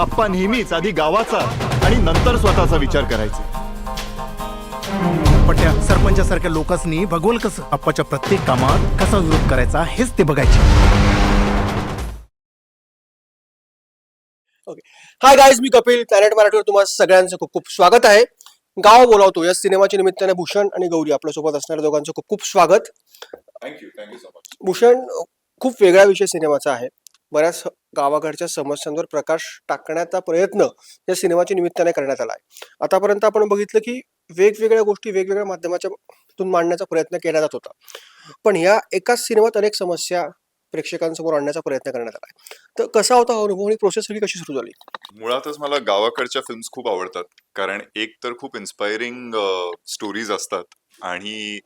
आप्पा नेहमीच आधी गावाचा आणि नंतर स्वतःचा विचार करायचे. पण त्या सरपंचासारख्या लोकांनी भगवल कसं आप्पाच्या प्रत्येक कामात कसा विरोध करायचा हेच ते बघायचे. हाय गाईज मी कपिल प्लॅनेट मराठीवर तुम्हाला सगळ्यांचं खूप खूप स्वागत आहे. गाव बोलावतो या सिनेमाच्या निमित्ताने भूषण आणि गौरी आपल्यासोबत असणाऱ्या दोघांचं खूप खूप स्वागत. Thank you thank you so much Bhushan खूप वेगळा विषय सिनेमाचा आहे. बऱ्याच गावाकडच्या समस्यांवर प्रकाश टाकण्याचा प्रयत्न या सिनेमाच्या निमित्ताने करण्यात आला आहे आतापर्यंत आपण बघितलं की वेगवेगळ्या गोष्टी वेगवेगळ्या माध्यमाच्या तून मांडण्याचा प्रयत्न केला जात होता. पण या एकाच सिनेमात अनेक समस्या प्रेक्षकांसमोर आणण्याचा प्रयत्न करण्यात आला आहे तर कसा होता हा अनुभव आणि प्रोसेस सगळी कशी सुरू झाली? मुळातच मला गावाकडच्या फिल्म्स खूप आवडतात. कारण एक तर खूप इन्स्पायरिंग स्टोरीज असतात. आणि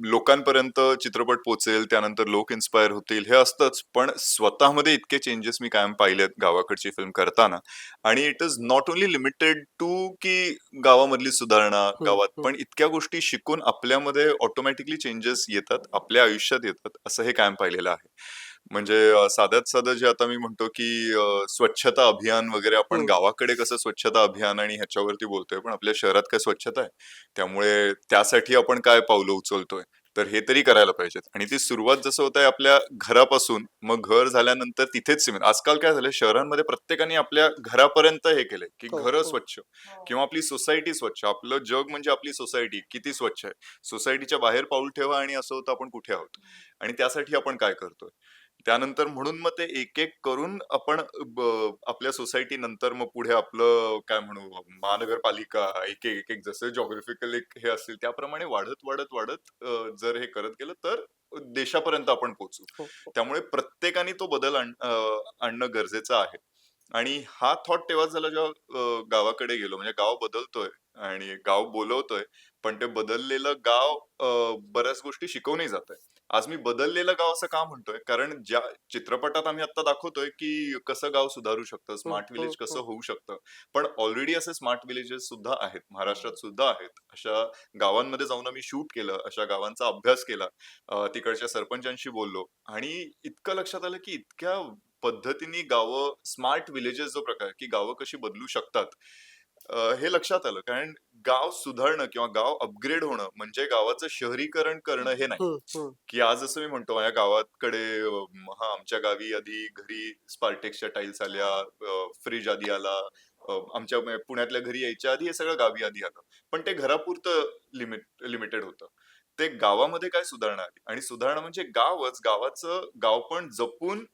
लोकांपर्यंत चित्रपट पोचेल त्यानंतर लोक इन्स्पायर होतील हे असतंच. पण स्वतःमध्ये इतके चेंजेस मी कायम पाहिलेत गावाकडची फिल्म करताना. आणि it is not only limited to की गावामधली सुधारणा गावात हम्म. पण इतक्या गोष्टी शिकून आपल्यामध्ये ऑटोमॅटिकली चेंजेस येतात आपल्या आयुष्यात येतात असं हे कायम पाहिलेलं आहे. म्हणजे साध्यात साधं जे आता मी म्हणतो की स्वच्छता अभियान वगैरे आपण हम्म. गावाकडे कसं स्वच्छता अभियान आणि ह्याच्यावरती बोलतोय पण आपल्या शहरात काय स्वच्छता आहे? त्यामुळे त्यासाठी आपण काय पावलं उचलतोय? तर हे तरी करायला पाहिजेत. आणि ती सुरुवात जसं होत आहे आपल्या घरापासून मग घर झाल्यानंतर तिथेच सीमित आजकाल काय झालंय शहरांमध्ये प्रत्येकाने आपल्या घरापर्यंत हे केलंय की हो, घरं हो. स्वच्छ किंवा आपली सोसायटी स्वच्छ. आपलं जग म्हणजे आपली सोसायटी किती स्वच्छ आहे? सोसायटीच्या बाहेर पाऊल ठेवा आणि असं होतं आपण कुठे आहोत? आणि त्यासाठी आपण काय करतोय? त्यानंतर म्हणून मग ते एक एक करून आपण ब- आपल्या सोसायटी नंतर मग पुढे आपलं काय म्हणू महानगरपालिका एक एक एक एक जसं जॉग्राफिकल एक हे असतील त्याप्रमाणे वाढत वाढत वाढत अ, जर हे करत गेलं तर देशापर्यंत आपण पोहोचू. हो, हो. त्यामुळे प्रत्येकाने तो बदल आण- अ, आणणं गरजेचं आहे. आणि हा थॉट तेव्हाच झाला जेव्हा अ, गावाकडे गेलो. म्हणजे गाव बदलतोय आणि गाव बोलवतोय. पण ते बदललेलं गाव बऱ्याच गोष्टी शिकवूनही जात आहे आज मी बदललेलं गाव असं का म्हणतोय? कारण ज्या चित्रपटात आम्ही आता दाखवतोय की कसं गाव सुधारू शकतं स्मार्ट हम्म, विलेज कसं हम्म. होऊ शकतं. पण ऑलरेडी असे स्मार्ट विलेजेस सुद्धा आहेत महाराष्ट्रात सुद्धा आहेत. अशा गावांमध्ये जाऊन आम्ही शूट केलं अशा गावांचा अभ्यास केला तिकडच्या सरपंचांशी बोललो आणि इतकं लक्षात आलं की इतक्या पद्धतीने गावं स्मार्ट विलेजेस जो प्रकार आहे, की गावं कशी बदलू शकतात. हे लक्षात आलं. कारण गाव सुधारणं किंवा गाव अपग्रेड होणं म्हणजे गावाचं शहरीकरण करणं हे नाही. की आज असं मी म्हणतो माझ्या गावाकडे हा आमच्या गावी आधी घरी स्पार्टेक्सच्या टाईल्स आल्या फ्रीज आधी आला आमच्या पुण्यातल्या घरी यायच्या आधी हे सगळं गावी आधी आलं. पण ते घरापुरतं लिमिट लिमिटेड होतं. ते गावामध्ये काय सुधारणा आली? आणि सुधारणा म्हणजे गावच गावाचं गाव पण जपून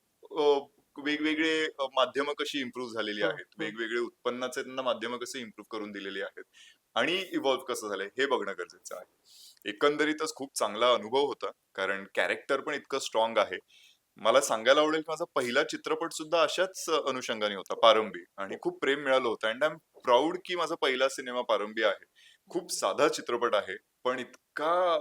वेगवेगळे माध्यम कशी इम्प्रूव्ह झालेली हं, आहेत? हं. वेगवेगळे उत्पन्नाचे त्यांना माध्यम कसे इम्प्रूव्ह करून दिलेली आहेत? आणि इव्हॉल्व्ह कसं झालंय हे बघणं गरजेचं आहे. एकंदरीतच खूप चांगला अनुभव होता कारण कॅरेक्टर पण इतकं स्ट्रॉंग आहे. मला सांगायला आवडेल की माझा पहिला चित्रपट सुद्धा अशाच अनुषंगाने होता पारंबी. आणि खूप प्रेम मिळालं होतं. अँड आय एम प्राऊड की माझा पहिला सिनेमा पारंबी आहे. खूप साधा चित्रपट आहे पण इतका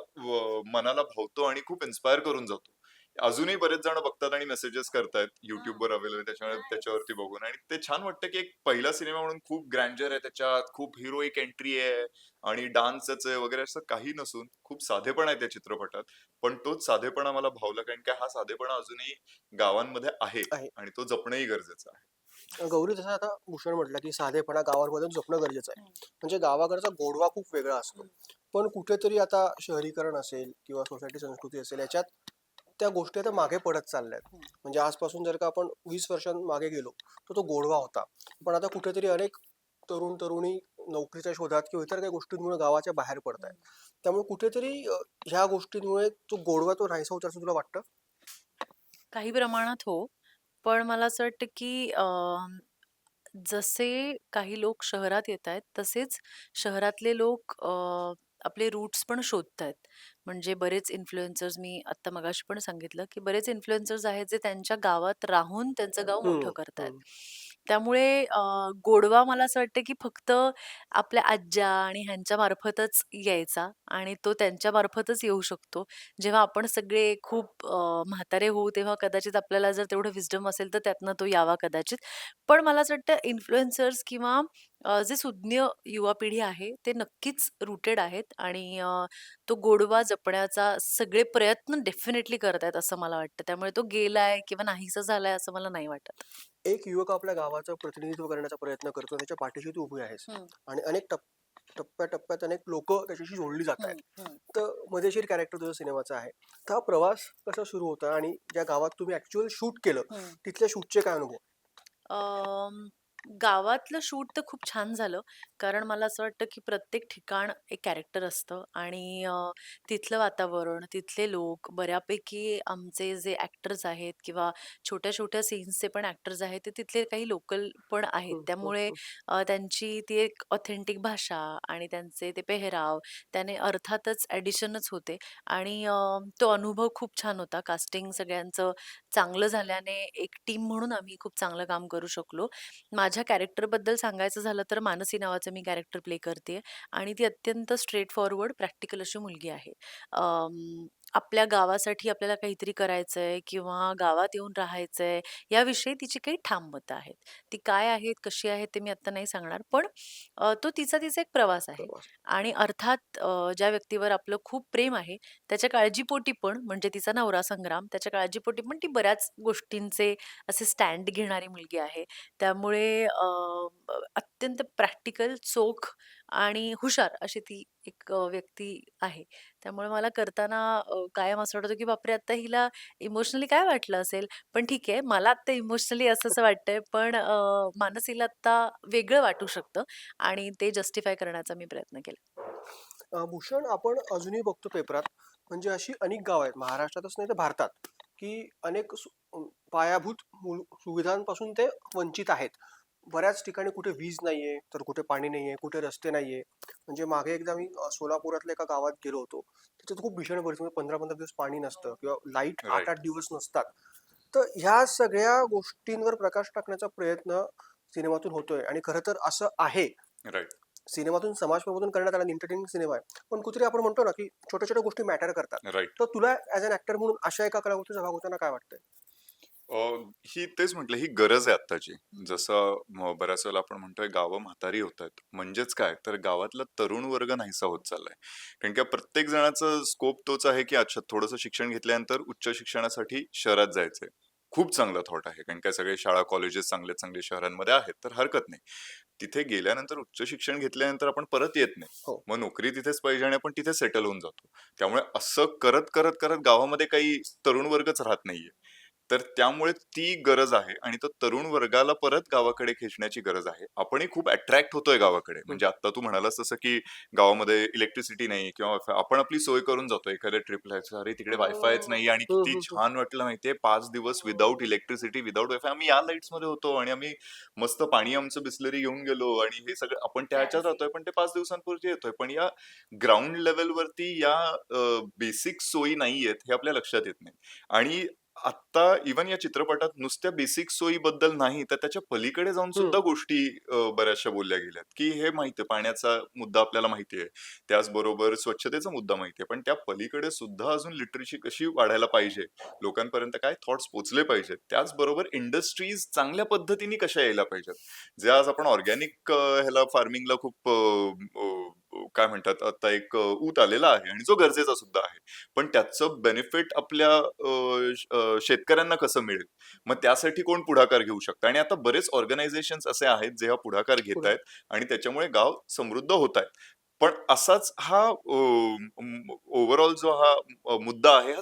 मनाला भावतो आणि खूप इन्स्पायर करून जातो. अजूनही बरेच जण बघतात आणि मेसेजेस करतायत युट्यूबवर अवेलेबल त्याच्यामुळे त्याच्यावरती बघून. आणि ते छान वाटतं की एक पहिला सिनेमा म्हणून खूप ग्रँजर आहे. त्याच्यात खूप हिरोईक एंट्री आहे आणि डान्सच आहे वगैरे असं काही नसून खूप साधेपणा आहे त्या चित्रपटात. पण तोच साधेपणा मला भावला कारण की हा साधेपणा अजूनही गावांमध्ये आहे आहे. आणि तो जपणंही गरजेचं आहे. गौरी जसं आता भूषण म्हटलं की साधेपणा गावामध्ये जपणं गरजेचं आहे. म्हणजे गावाकडचा गोडवा खूप वेगळा असतो. पण कुठेतरी आता शहरीकरण असेल किंवा सोसायटी संस्कृती असेल याच्यात त्या गोष्टी आता मागे पडत चालल्यात. म्हणजे आजपासून जर का आपण वीस वर्षांमागे गेलो तर तो गोडवा होता. पण आता कुठेतरी अनेक तरुण तरुणी नोकरीच्या शोधात किंवा इतर काही गोष्टींमुळे गावाच्या बाहेर पडत आहेत. त्यामुळे कुठेतरी ह्या गोष्टींमुळे तो गोडवा तो नाहीसा होता असं तुला वाटतं? काही प्रमाणात हो. पण मला असं वाटतं की अं, जसे काही लोक शहरात येतायत, तसेच शहरातले लोक अ, आपले रूट्स पण शोधतायत. म्हणजे बरेच इन्फ्लुएन्सर्स मी आत्ता मगाशी पण सांगितलं, की बरेच इन्फ्लुएन्सर्स आहेत जे त्यांच्या गावात राहून त्यांचं गाव मोठं हम्म, करतायत. हम्म. त्यामुळे अ, गोडवा मला असं वाटतं की फक्त आपल्या आज्या आणि ह्यांच्या मार्फतच यायचा आणि तो त्यांच्या मार्फतच येऊ शकतो. जेव्हा आपण सगळे खूप अ, म्हातारे होऊ तेव्हा कदाचित आपल्याला जर तेवढं विस्डम असेल तर त्यातनं तो यावा कदाचित. पण मला असं वाटतं इन्फ्लुएन्सर्स किंवा अ, जे सुज्ञ युवा पिढी आहे ते नक्कीच रूटेड आहेत आणि अ, तो गोडवा जपण्याचा सगळे प्रयत्न डेफिनेटली करतायत असं मला वाटतं. त्यामुळे तो गेलाय किंवा नाहीसा झालाय असं मला नाही वाटत. एक युवक आपल्या गावाचं प्रतिनिधित्व करण्याचा प्रयत्न करतो त्याच्या पाठीशी तू उभी आहेस. आणि अनेक टप टप्प्याटप्प्यात अनेक लोक त्याच्याशी जोडली जात आहेत. तर मजेशीर कॅरेक्टर तुझ्या सिनेमाचा आहे तर हा प्रवास कसा सुरू होता आणि ज्या गावात तुम्ही ऍक्च्युअल शूट केलं. तिथल्या शूटचे काय अनुभव गावातलं शूट तर खूप छान झालं. कारण मला असं वाटतं की प्रत्येक ठिकाण एक कॅरेक्टर असतं आणि अ, तिथलं वातावरण तिथले लोक बऱ्यापैकी आमचे जे ॲक्टर्स आहेत किंवा छोट्या छोट्या सीन्सचे पण ॲक्टर्स आहेत ते तिथले काही लोकल पण आहेत. हम्म, हम्म, त्यामुळे. अ, त्यांची ती एक ऑथेंटिक भाषा आणि त्यांचे ते पेहराव त्याने अर्थातच ॲडिशनच होते. आणि अ, तो अनुभव खूप छान होता. कास्टिंग सगळ्यांचं चांगलं झाल्याने एक टीम म्हणून आम्ही खूप चांगलं काम करू शकलो. माझ्या कॅरेक्टरबद्दल सांगायचं झालं तर मानसी नावाचं मी कॅरेक्टर प्ले करते आणि ती अत्यंत स्ट्रेट फॉरवर्ड प्रॅक्टिकल अशी मुलगी आहे. आपल्या गावासाठी आपल्याला काहीतरी करायचंय किंवा गावात येऊन राहायचंय याविषयी तिची काही ठाम मतं आहेत ती काय आहेत कशी आहेत ते मी आता नाही सांगणार पण अ, तो तिचा तिचा एक प्रवास आहे प्रवास. आणि अर्थात अ, ज्या व्यक्तीवर आपलं खूप प्रेम आहे त्याच्या काळजीपोटी पण म्हणजे तिचा नवरा संग्राम त्याच्या काळजीपोटी पण ती बऱ्याच गोष्टींचे असे स्टँड घेणारी मुलगी आहे त्यामुळे अ, अत्यंत प्रॅक्टिकल चोख आणि हुशार अशी ती एक अ, व्यक्ती आहे. त्यामुळे मला करताना अ, कायम असं वाटतं की बापरे! आता हिला इमोशनली काय वाटलं असेल? पण ठीक आहे मला आता इमोशनली असं वाटतंय पण अ, मानसीला आता वेगळं वाटू शकतं आणि ते जस्टिफाय करण्याचा मी प्रयत्न केला. अ, भूषण आपण अजूनही बघतो पेपरात म्हणजे अशी अनेक गाव आहेत महाराष्ट्रातच नाही तर भारतात की अनेक सु- पायाभूत मूल सुविधांपासून ते वंचित आहेत. बऱ्याच ठिकाणी कुठे वीज नाहीये तर कुठे पाणी नाहीये कुठे रस्ते नाहीये. म्हणजे मागे एकदा मी सोलापुरातल्या एका गावात गेलो होतो. तिथे खूप भीषण परिस्थिती पंधरा पंधरा दिवस पाणी नसतं किंवा लाइट आठ. आठ दिवस नसतात. तर ह्या सगळ्या गोष्टींवर प्रकाश टाकण्याचा प्रयत्न सिनेमातून होतोय. आणि खरं तर असं आहे. सिनेमातून समाज प्रबोधन करण्यात आला एंटरटेनिंग सिनेमा आहे. पण कुठेतरी आपण म्हणतो ना की छोट्या छोट्या गोष्टी मॅटर करतात. तर तुला ऍज अन ऍक्टर म्हणून अशा एका कलाकृतीचा भाग होताना काय वाटतंय? ही तेच म्हटलं ही गरज आहे आत्ताची. जसं म- बऱ्याच वेळेला आपण म्हणतोय गावं म्हातारी होत आहेत म्हणजेच काय? तर गावातला तरुण वर्ग नाहीसा होत चाललाय. कारण की प्रत्येक जणाचं स्कोप तोच आहे की अच्छा थोडंसं शिक्षण घेतल्यानंतर उच्च शिक्षणासाठी शहरात जायचंय. खूप चांगला थॉट आहे. कारण काय? सगळे शाळा कॉलेजेस चांगले चांगले शहरांमध्ये आहेत तर हरकत नाही. तिथे गेल्यानंतर उच्च शिक्षण घेतल्यानंतर आपण परत येत नाही. हो. मग नोकरी तिथेच पाहिजे आणि आपण तिथे सेटल होऊन जातो. त्यामुळे असं करत करत करत गावामध्ये काही तरुण वर्गच राहत नाहीये. तर त्यामुळे ती गरज आहे आणि तो तरुण वर्गाला परत गावाकडे खेचण्याची गरज आहे. आपणही खूप अट्रॅक्ट होतोय गावाकडे. म्हणजे आता तू म्हणालास तसं की गावामध्ये इलेक्ट्रिसिटी नाही किंवा. आपण आपली सोय करून जातो एखाद्या ट्रिपला अरे तिकडे वायफायच नाही आणि किती. छान वाटलं माहितीये. पाच दिवस विदाऊट इलेक्ट्रिसिटी विदाऊट वायफाय आम्ही या लाईट्समध्ये होतो आणि आम्ही मस्त पाणी आमचं बिस्लरी घेऊन गेलो आणि हे सगळं आपण त्या ह्याच्यात राहतोय पण ते पाच दिवसांपूर्वी येतोय. पण या ग्राउंड लेवलवरती या बेसिक सोयी नाहीयेत हे आपल्या लक्षात येत नाही. आणि आता इवन या चित्रपटात नुसत्या बेसिक सोयीबद्दल नाही तर त्याच्या पलीकडे जाऊन सुद्धा गोष्टी अ, बऱ्याचशा बोलल्या गेल्यात की हे माहितीये पाण्याचा मुद्दा आपल्याला माहितीये त्याचबरोबर स्वच्छतेचा मुद्दा माहितीये पण त्या पलीकडे सुद्धा अजून लिटरेसी कशी वाढायला पाहिजे लोकांपर्यंत काय थॉट्स पोचले पाहिजेत त्याचबरोबर इंडस्ट्रीज चांगल्या पद्धतीने कशा यायला पाहिजेत जे आज आपण ऑर्गॅनिक ह्याला फार्मिंगला खूप अ, अ, काय म्हणतात आता एक ऊत आलेला आहे आणि जो गरजेचा सुद्धा आहे. पण त्याचं बेनिफिट आपल्या शेतकऱ्यांना कसं मिळेल? मग त्यासाठी कोण पुढाकार घेऊ शकतं? आणि आता बरेच ऑर्गनायझेशन असे आहेत जे हा पुढाकार घेत आहेत आणि त्याच्यामुळे गाव समृद्ध होत आहेत. पण असाच हा ओव्हरऑल जो हा मुद्दा आहे हा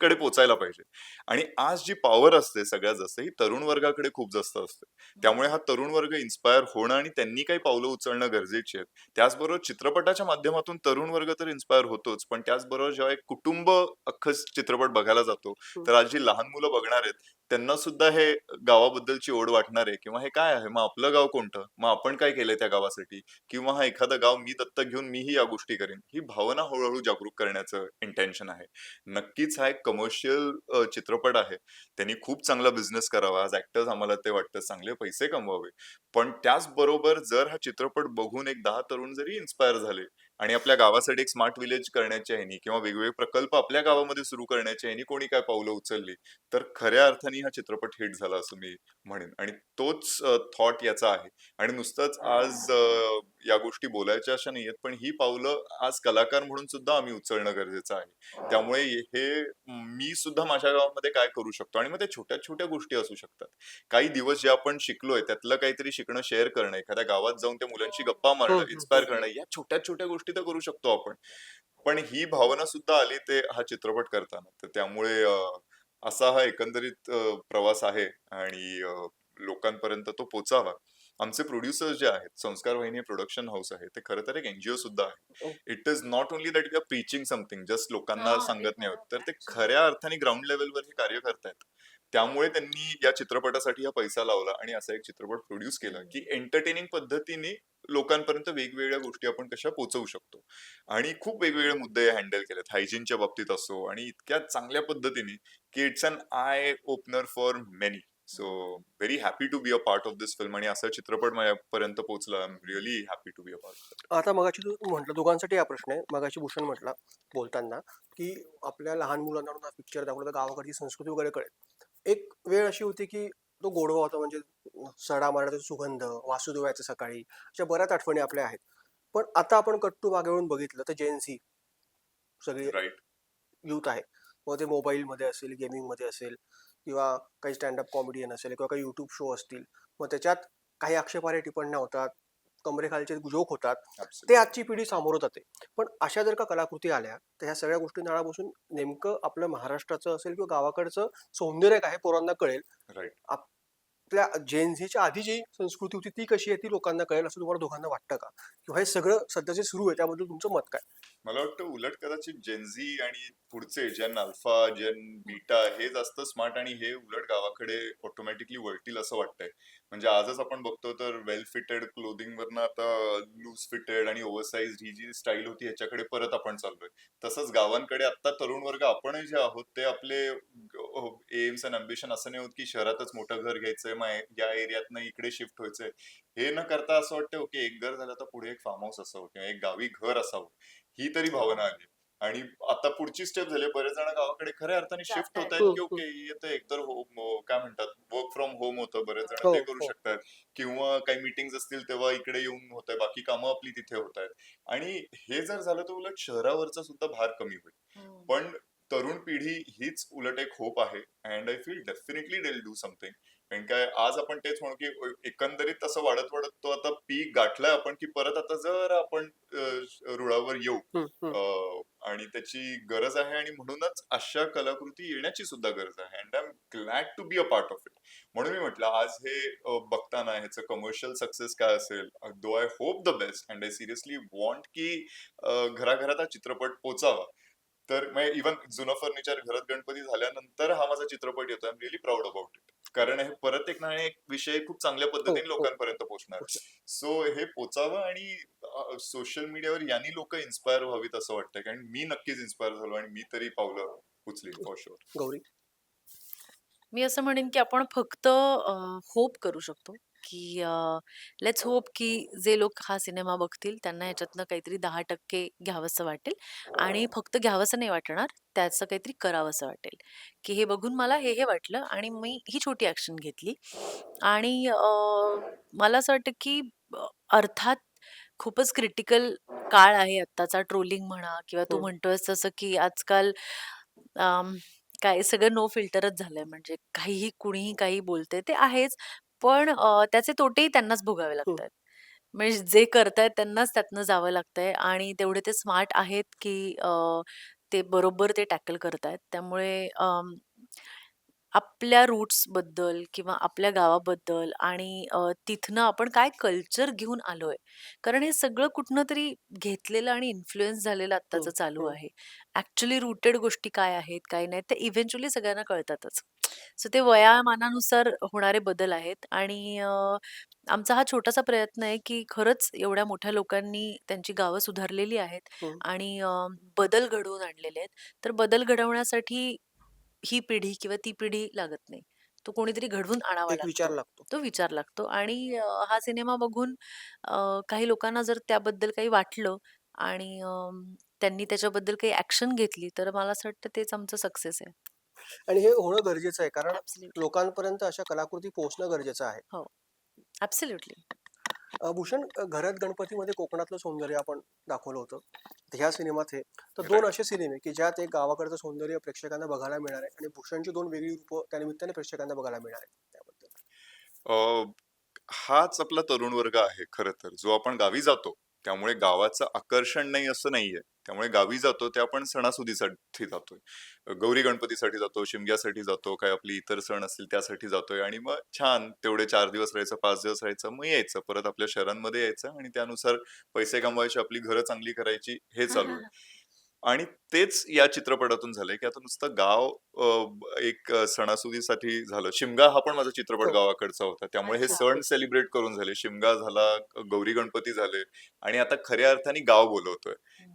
सगळीकडे पोचायला पाहिजे. आणि आज जी पॉवर असते सगळ्यात जास्त ही तरुण वर्गाकडे खूप जास्त असते. त्यामुळे हा तरुण वर्ग इन्स्पायर होणं आणि त्यांनी काही पावलं उचलणं गरजेची आहेत. त्याचबरोबर चित्रपटाच्या माध्यमातून तरुण वर्ग तर इन्स्पायर होतोच पण त्याचबरोबर जेव्हा एक कुटुंब अख्खं चित्रपट बघायला जातो तर आज जी लहान मुलं बघणार आहेत त्यांना सुद्धा हे गावाबद्दलची ओढ वाटणार आहे किंवा हे काय आहे? मग आपलं गाव कोणतं? मग आपण काय केलंय त्या गावासाठी? किंवा हा एखादं गाव मी दत्तक घेऊन मीही या गोष्टी करेन? ही भावना हळूहळू जागरूक करण्याचं इंटेन्शन आहे. नक्कीच हा एक कमर्शियल चित्रपट आहे. त्यांनी खूप चांगला बिझनेस करावा. आज ऍक्टर्स आम्हाला ते वाटतं चांगले पैसे कमवावे. पण त्याचबरोबर जर हा चित्रपट बघून एक दहा तरुण जरी इन्स्पायर झाले आणि आपल्या गावासाठी एक स्मार्ट विलेज करण्याच्या ह्यानी किंवा वेगवेगळे प्रकल्प आपल्या गावामध्ये सुरू करण्याच्या ह्यानी कोणी काय पावलं उचलली तर खऱ्या अर्थाने हा चित्रपट हिट झाला असं मी म्हणेन. आणि तोच थॉट याचा आहे. आणि नुसतंच आज या गोष्टी बोलायच्या अशा नाहीयेत पण ही पावलं आज कलाकार म्हणून सुद्धा आम्ही उचलणं गरजेचं आहे. त्यामुळे हे मी सुद्धा माझ्या गावामध्ये काय करू शकतो? आणि मग त्या छोट्या छोट्या गोष्टी असू शकतात. काही दिवस जे आपण शिकलोय त्यातलं काहीतरी शिकणं शेअर करणं एखाद्या गावात जाऊन त्या मुलांशी गप्पा मारणं इन्स्पायर हम्म. करणं या छोट्या छोट्या गोष्टी तर करू शकतो आपण. पण ही भावना सुद्धा आली ते हा चित्रपट करताना. तर त्यामुळे असा हा एकंदरीत प्रवास आहे आणि लोकांपर्यंत तो पोचावा. आमचे प्रोड्युसर्स जे आहेत संस्कार वाहिनी प्रोडक्शन हाऊस आहे ते खरं तर एक एनजीओ सुद्धा आहे. Oh. It is not only that are preaching something just लोकांना हा, सांगत नाही. आहोत. तर ते खऱ्या अर्थाने ग्राउंड लेवलवर हे कार्य करतायत. त्यामुळे त्यांनी या चित्रपटासाठी हा पैसा लावला आणि असा एक चित्रपट प्रोड्यूस केला की एंटरटेनिंग पद्धतीने लोकांपर्यंत वेगवेगळ्या गोष्टी आपण कशा पोहोचवू शकतो. आणि खूप वेगवेगळे मुद्दे हँडल केलेत. हायजीनच्या बाबतीत असो आणि इतक्या चांगल्या पद्धतीने की it's an eye opener for many so very happy to be a part of this film आणि असा चित्रपट माझ्यापर्यंत पोहोचला. Really happy to be a part आता मगाशी तू म्हटलं दोघांसाठी हा प्रश्न आहे. मगाशी भूषण म्हटला बोलताना की आपल्या लहान मुलांना पिक्चर दाखवला तर गावाकडची संस्कृती वगैरे कळेल. एक वेळ अशी होती की तो गोडवा होता म्हणजे सडा मारण्याचा सुगंध वासुदेवायचं सकाळी अशा बऱ्याच आठवणी आपल्या आहेत. पण आता आपण कट्टू मागे वळून बघितलं तर जेन्सी सगळी युथ आहे. मग ते मोबाईलमध्ये असेल गेमिंगमध्ये असेल किंवा काही स्टँडअप कॉमेडियन असेल किंवा काही युट्यूब शो असतील मग त्याच्यात काही आक्षेपार्ह टिप्पण्या होतात. कमरेखालचे जोक होतात ते आजची पिढी सामोरं जाते. पण अशा जर का कलाकृती आल्या तर ह्या सगळ्या गोष्टी नाळा बसून नेमकं आपलं महाराष्ट्राचं असेल किंवा गावाकडचं सौंदर्य काय हे पोरांना कळेल. आपल्या जेनझीच्या आधी जी संस्कृती होती ती कशी आहे ती लोकांना कळेल असं तुम्हाला दोघांना वाटतं का? किंवा हे सगळं सध्या जे सुरू आहे त्याबद्दल तुमचं मत काय? मला वाटतं उलट कदाचित जेनझी आणि पुढचे जन अल्फा जन बीटा हे जास्त स्मार्ट आणि हे उलट गावाकडे ऑटोमॅटिकली वळतील असं वाटतंय. म्हणजे आजच आपण बघतो तर वेल फिटेड क्लोदिंग वरनं आता लूज फिटेड आणि ओव्हरसाईज ही जी स्टाईल होती ह्याच्याकडे परत आपण चाललोय. तसंच गावांकडे आता तरुण वर्ग आपण जे आहोत ते आपले एम्स अँड अम्बिशन असं नाही होत की शहरातच मोठं घर घ्यायचंय मग या एरियातनं इकडे शिफ्ट व्हायचंय. हे न करता असं वाटतं ओके एक घर झालं तर पुढे एक फार्म हाऊस असावं किंवा एक गावी घर असावं. ही तरी भावना आली. आणि आता पुढची स्टेप झाली बरेच जण गावाकडे खऱ्या अर्थाने शिफ्ट होत आहेत की ओके येतं एकतर होम काय म्हणतात वर्क फ्रॉम होम होतं बरेच जण हो, ते करू हो. शकतात. किंवा काही मीटिंग असतील तेव्हा इकडे येऊन होत आहे बाकी कामं आपली तिथे होत आहेत आणि हे जर झालं तर उलट शहरावरचा सुद्धा भार कमी होईल. पण तरुण पिढी हीच उलट एक होप आहे. And I feel definitely they'll do something कारण काय आज आपण तेच म्हणू की एकंदरीत असं वाढत वाढत तो आता पीक गाठलाय आपण की परत आता जर आपण रुळावर येऊ. आणि त्याची गरज आहे आणि म्हणूनच अशा कलाकृती येण्याची सुद्धा गरज आहे. And I am glad to be a part of it म्हणून मी म्हटलं आज हे बघताना ह्याचं कमर्शियल सक्सेस काय असेल though I hope the best and I seriously want की घराघरात हा चित्रपट पोचावा. तर इवन जुनं फर्निचर घरात गणपती झाल्यानंतर हा माझा चित्रपट येतो I am really proud about it कारण हे परत एक ना एक विषय खूप चांगल्या पद्धतीने हो, हो. लोकांपर्यंत पोहोचणार. सो हे पोचावं आणि सोशल मीडियावर यांनी लोक इन्स्पायर व्हावीत असं वाटतं कारण मी नक्कीच इन्स्पायर झालो आणि मी तरी पावलं उचली गौरी? मी असं म्हणेन की आपण फक्त होप करू शकतो. की लेट्स होप की जे लोक हा सिनेमा बघतील त्यांना ह्याच्यातनं काहीतरी दहा टक्के घ्यावंसं वाटेल आणि फक्त घ्यावंसं नाही वाटणार त्याचं काहीतरी करावंसं वाटेल. की हे बघून मला हे हे वाटलं आणि मी ही छोटी ॲक्शन घेतली. आणि अं, मला असं वाटतं की अ, अर्थात खूपच क्रिटिकल काळ आहे आत्ताचा ट्रोलिंग म्हणा किंवा तू हम्म. म्हणतोयस तसं की आजकाल काय सगळं नो फिल्टरच झालंय. म्हणजे काहीही कुणीही काही बोलते ते आहेच. पण अ, त्याचे तोटेही त्यांनाच भोगावे लागतात. म्हणजे जे करतायत त्यांनाच त्यातनं जावं लागतंय आणि तेवढे ते स्मार्ट आहेत की अ, ते बरोबर ते टॅकल करतायत. त्यामुळे आपल्या रूट्सबद्दल किंवा आपल्या गावाबद्दल आणि अ, तिथनं आपण काय कल्चर घेऊन आलोय कारण हे सगळं कुठनं तरी घेतलेलं आणि इन्फ्लुएन्स झालेलं आत्ताचं हम्म, चालू हम्म. आहे ऍक्च्युली रुटेड गोष्टी काय आहेत काय नाही ते इव्हेंच्युअली सगळ्यांना कळतातच सो ते वयामानानुसार होणारे बदल आहेत आणि अ, आमचा हा छोटासा प्रयत्न आहे की खरंच एवढ्या मोठ्या लोकांनी त्यांची गावं सुधारलेली आहेत हम्म. आणि अ, बदल घडवून आणलेले आहेत तर बदल घडवण्यासाठी ही पिढी किंवा ती पिढी लागत नाही. तो कोणीतरी घडवून आणावा एक विचार लागतो लागतो. तो विचार लागतो आणि अ, हा सिनेमा बघून अ, काही लोकांना जर त्याबद्दल काही वाटलं आणि त्यांनी त्याच्याबद्दल काही ऍक्शन घेतली तर मला असं वाटतं तेच आमचं सक्सेस आहे. आणि हे होणं गरजेचं आहे कारण लोकांपर्यंत अशा कलाकृती पोहोचणं गरजेचं आहे. हो. अ, भूषण अ, घरात गणपतीमध्ये कोकणातलं सौंदर्य आपण दाखवलं होतं. ह्या सिनेमात हे. तर दोन. असे सिनेमे की ज्यात एक गावाकडचं सौंदर्य प्रेक्षकांना बघायला मिळणार आहे आणि भूषणची दोन वेगळी रूपं त्या निमित्ताने प्रेक्षकांना बघायला मिळणार आहे त्याबद्दल. अ, हाच आपला तरुण वर्ग आहे खरं तर जो आपण गावी जातो. त्यामुळे गावाचं आकर्षण नाही असं नाहीये. त्यामुळे गावी जातो ते आपण सणासुदीसाठी जातोय. गौरी गणपतीसाठी जातो शिमग्यासाठी जातो काय आपली इतर सण असतील त्यासाठी जातोय. आणि मग छान तेवढे चार दिवस राहायचं पाच दिवस राहायचं मग यायचं. परत आपल्या शहरांमध्ये यायचं आणि त्यानुसार पैसे कमवायचे आपली घरं चांगली करायची हे चालू आहे. आणि तेच या चित्रपटातून झालंय की आता नुसतं गाव अ, एक अ, सणासुदीसाठी झालं. शिमगा हा पण माझा चित्रपट हो. गावाकडचा होता. त्यामुळे हे अच्छा. सण सेलिब्रेट करून झाले. शिमगा झाला गौरी गणपती झाले आणि आता खऱ्या अर्थाने गाव बोलवतोय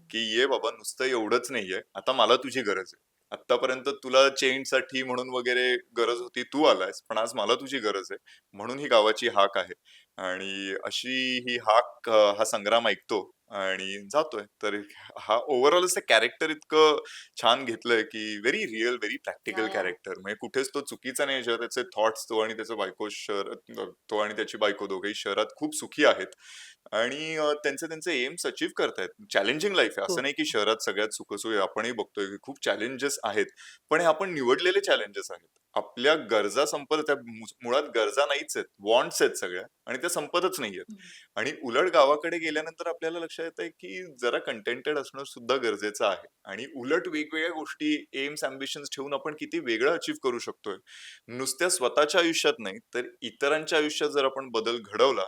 की ये बाबा नुसतं एवढंच नाहीये. आता मला तुझी गरज आहे. आतापर्यंत तुला चेंजसाठी म्हणून वगैरे गरज होती तू आलायस पण आज मला तुझी गरज आहे. म्हणून ही गावाची हाक आहे. आणि अशी ही हाक अ, हा संग्राम ऐकतो. आणि जातोय. तर हा ओव्हरऑल असं कॅरेक्टर इतकं छान घेतलंय की very real very practical. Character. म्हणजे कुठेच तो चुकीचा नाही जेव्हा त्याचे थॉट्स तो आणि त्याचं बायको शहर तो आणि त्याची बायको दोघेही शहरात खूप सुखी आहेत. आणि अ, त्यांचे त्यांचे एम्स अचीव्ह करतायत. चॅलेंजिंग लाईफ आहे. हो. असं नाही की शहरात सगळ्यात सुखसोयी आपणही बघतोय की खूप चॅलेंजेस आहेत. पण हे आपण निवडलेले चॅलेंजेस आहेत. आपल्या गरजा संपत त्या मु- मुळात गरजा नाहीच आहेत. वॉन्ट्स आहेत सगळ्या. आणि त्या संपतच नाहीयेत आणि उलट गावाकडे गेल्यानंतर आपल्याला लक्षात येत आहे की जरा कंटेंटेड असणं सुद्धा गरजेचं आहे. आणि उलट वेगवेगळ्या गोष्टी एम्स अम्बिशन्स ठेवून आपण किती वेगळं अचीव्ह करू शकतोय. नुसत्या स्वतःच्या आयुष्यात नाही तर इतरांच्या आयुष्यात जर आपण बदल घडवला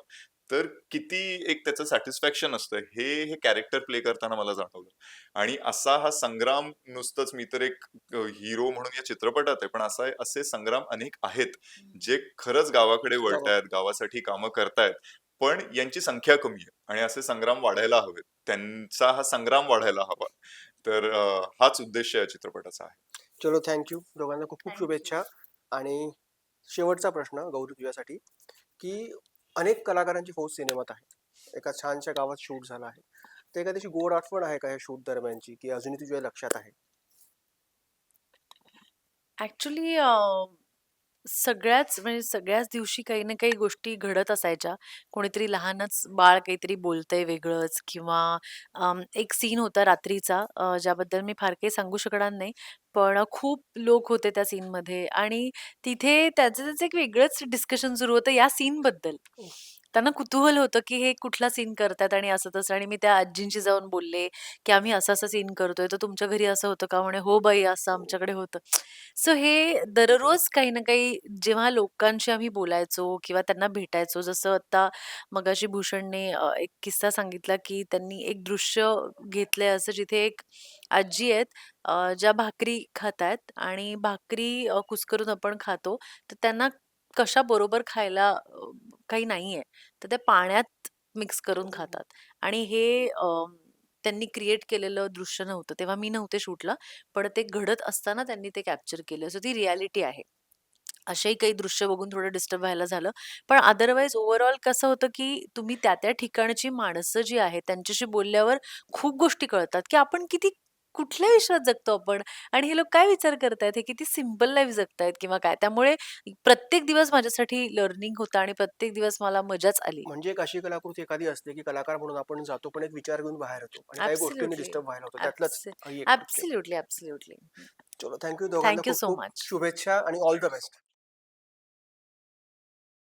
तर किती एक त्याचं सॅटिस्फॅक्शन असतं हे हे कॅरेक्टर प्ले करताना मला जाणवलं. आणि असा हा संग्राम नुसतंच मी तर एक हिरो म्हणून या चित्रपटात आहे पण असा असे संग्राम अनेक आहेत जे खरंच गावाकडे वळतायत गावासाठी कामं करतायत पण यांची संख्या कमी आहे. आणि असे संग्राम वाढायला हवेत. त्यांचा हा संग्राम वाढायला हवा. तर हाच उद्देश या चित्रपटाचा आहे. चलो थँक्यू दोघांना खूप खूप. शुभेच्छा. आणि शेवटचा प्रश्न गौरी तुझ्यासाठी की अनेक कलाकारांची फौज सिनेमात आहे एका छानशा गावात शूट झाला आहे. तर एखाद्याची गोड आठवण आहे का या शूट दरम्यानची की अजूनही तुझ्या लक्षात आहे? ऍक्च्युली सगळ्याच म्हणजे सगळ्याच दिवशी काही ना काही गोष्टी घडत असायच्या. कोणीतरी लहानच बाळ काहीतरी बोलतंय वेगळंच किंवा एक सीन होता रात्रीचा अ, ज्याबद्दल मी फार काही सांगू शकणार नाही. पण खूप लोक होते त्या सीनमध्ये आणि तिथे त्याचं त्याचं एक वेगळंच डिस्कशन सुरू होतं या सीनबद्दल त्यांना कुतूहल होतं की हे कुठला सीन करतात आणि असं तसं आणि मी त्या आजींशी जाऊन बोलले की आम्ही असं असं सीन करतोय तर तुमच्या घरी असं होतं का? म्हणे हो बाई असं आमच्याकडे होतं. सो हे दररोज काही ना काही जेव्हा लोकांशी आम्ही बोलायचो किंवा त्यांना भेटायचो जसं आता मगाशी भूषणने अ, एक किस्सा सांगितला की त्यांनी एक दृश्य घेतलंय असं जिथे एक आजी आहेत अ, ज्या भाकरी खातायत आणि भाकरी अ, कुस्करून आपण खातो तर त्यांना कशा बरोबर खायला अ, काही नाहीये. तर ते पाण्यात मिक्स करून खातात. आणि हे अ, त्यांनी क्रिएट केलेलं दृश्य नव्हतं. तेव्हा मी नव्हते शूटला पण ते घडत असताना त्यांनी ते कॅप्चर केलं. सो ती रियालिटी आहे. असेही काही दृश्य बघून थोडं डिस्टर्ब व्हायला झालं. पण अदरवाईज ओव्हरऑल कसं होतं की तुम्ही त्या त्या ठिकाणची माणसं जी आहेत त्यांच्याशी बोलल्यावर खूप गोष्टी कळतात की आपण किती कुठल्या विश्वात जगतो आपण. आणि हे लोक काय विचार करतायत? हे किती सिंपल लाईफ जगतायत किंवा काय? त्यामुळे प्रत्येक दिवस माझ्यासाठी लर्निंग होता आणि प्रत्येक दिवस मला मजाच आली. म्हणजे एक अशी कलाकृती एखादी असते की कलाकार म्हणून आपण जातो पण एक विचार घेऊन बाहेर येतो आणि काही गोष्टींनी. डिस्टर्ब व्हायला होतं. त्यातलंच ही एक चलो थँक्यू दोघांना खूप so खूप much. शुभेच्छा आणि ऑल द बेस्ट